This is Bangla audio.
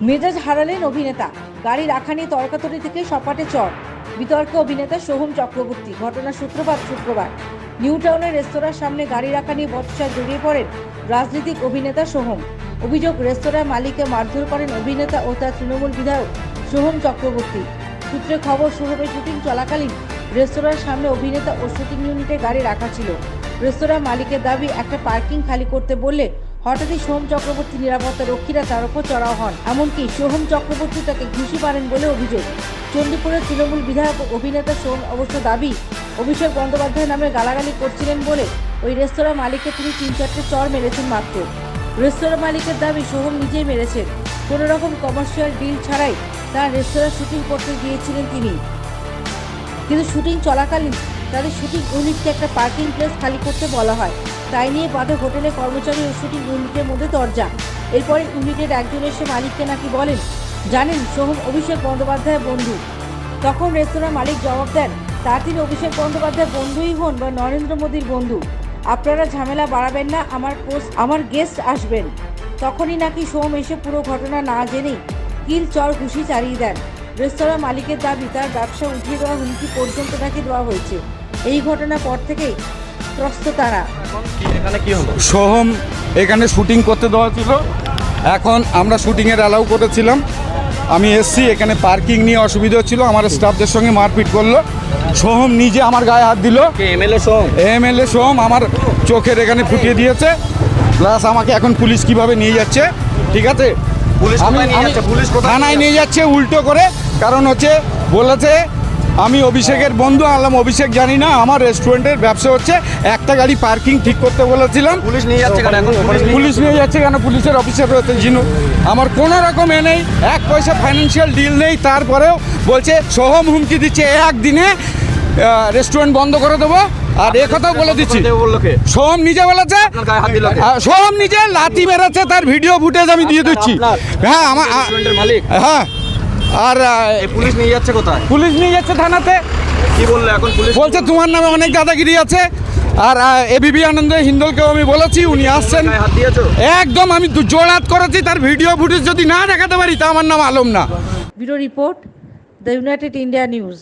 মেজাজ হারালেন অভিনেতা। গাড়ি রাখা নিয়ে তর্কাতরি থেকে সপাটে চর। বিতর্কে অভিনেতা সোহম চক্রবর্তী। ঘটনা সূত্রপাত শুক্রবার। নিউ টাউনের রেস্তোরাঁর সামনে গাড়ি রাখা নিয়ে বচসায় জড়িয়ে পড়েন রাজনীতিক অভিনেতা সোহম। অভিযোগ, রেস্তোরাঁর মালিককে মারধর করেন অভিনেতা ও তার তৃণমূল বিধায়ক সোহম চক্রবর্তী। সূত্রে খবর, সোহমের শুটিং চলাকালীন রেস্তোরাঁর সামনে অভিনেতা ও শুটিং ইউনিটে গাড়ি রাখা ছিল। রেস্তোরাঁ মালিকের দাবি, একটা পার্কিং খালি করতে বললে হঠাৎই সোহম চক্রবর্তী নিরাপত্তা রক্ষীরা তার ওপর চড়াও হন। এমনকি সোহম চক্রবর্তী তাকে ঘুষি পারেন বলে অভিযোগ। চণ্ডীপুরের তৃণমূল বিধায়ক অভিনেতা সোহম অবশ্য দাবি, অভিষেক বন্দ্যোপাধ্যায় নামে গালাগালি করছিলেন বলে ওই রেস্তোরাঁ মালিককে তিনি তিন চারটে চর মেরেছেন মাত্র। রেস্তোরাঁ মালিকের দাবি সোহম নিজেই মেরেছেন। কোনো রকম কমার্শিয়াল ডিল ছাড়াই তার রেস্তোরাঁ শুটিং করতে গিয়েছিলেন তিনি। কিন্তু শুটিং চলাকালীন তাদের শুটিং ইউনিটকে একটা পার্কিং প্লেস খালি করতে বলা হয়। তাই নিয়ে বাঁধে হোটেলে কর্মচারী ও শুটিং ইউনিটের মধ্যে দরজা। এরপরে ইউনিটের একজন এসে মালিককে নাকি বলেন, জানেন, সোহম অভিষেক বন্দ্যোপাধ্যায় বন্ধু। তখন রেস্তোরাঁ মালিক জবাব দেন, তা তিনি অভিষেক বন্দ্যোপাধ্যায় বন্ধুই হন বা নরেন্দ্র মোদীর বন্ধু। আপনারা ঝামেলা বাড়াবেন না, আমার পোস্ট, আমার গেস্ট আসবেন। তখনই নাকি সোম এসে পুরো ঘটনা না জেনেই কিল চর ঘুষি চালিয়ে দেন। রেস্তোরাঁ মালিকের দাবি, তার ব্যবসা উঠিয়ে দেওয়া হুমকি পর্যন্ত নাকি দেওয়া হয়েছে। এই ঘটনার পর থেকেই ত্রস্ত তারা। এখানে কি হলো? সোহম এখানে শুটিং করতে দেওয়া ছিল। এখন আমরা শুটিংয়ের অ্যালাউ করেছিলাম। আমি এসছি এখানে পার্কিং নিয়ে অসুবিধা হচ্ছিল আমার স্টাফদের সঙ্গে মারপিট করল। সোহম নিজে আমার গায়ে হাত দিল। এমএলএ সোম এমএলএ সোহম আমার চোখের এখানে ফুটিয়ে দিয়েছে। প্লাস আমাকে এখন পুলিশ কীভাবে নিয়ে যাচ্ছে ঠিক আছে? পুলিশ আমি কোথায় নিয়ে আমি যাচ্ছে? পুলিশ কোথায় থানায় নিয়ে নিয়ে যাচ্ছে উল্টো করে কারণ হচ্ছে বলেছে আমি অভিষেকের বন্ধু আনলাম অভিষেক জানি না আমার রেস্টুরেন্টের ব্যবসা হচ্ছে একটা গাড়ি পার্কিং ঠিক করতে বলেছিলাম। পুলিশ নিয়ে যাচ্ছে কেন পুলিশ নিয়ে- যাচ্ছে কেন? পুলিশের অফিসার রয়েছে জিনু। আমার কোনো রকম এ নেই এক পয়সা ফাইন্যান্সিয়াল ডিল নেই তারপরেও বলছে সোহম হুমকি দিচ্ছে একদিনে রেস্টুরেন্ট বন্ধ করে দেবো আর এ কথাও বলে দিচ্ছি। সোহম নিজে বলেছে সোহম নিজে লাথি মেরেছে তার ভিডিও ফুটেজ আমি দিয়ে দিচ্ছি। হ্যাঁ আমার হ্যাঁ। আর পুলিশ নিয়ে যাচ্ছে কোথায়? পুলিশ নিয়ে যাচ্ছে থানাতে। কি বলল এখন পুলিশ? বলছে তোমার নামে অনেক দাদাগিরি আছে। আর এ এবিবি আনন্দ হিন্দলকেও আমি বলেছি উনি আসছেন। একদম আমি জোড়াত করেছি তার ভিডিও ফুটেজ যদি না দেখাতে পারি তা আমার নাম আলম না। Bureau report the United India News.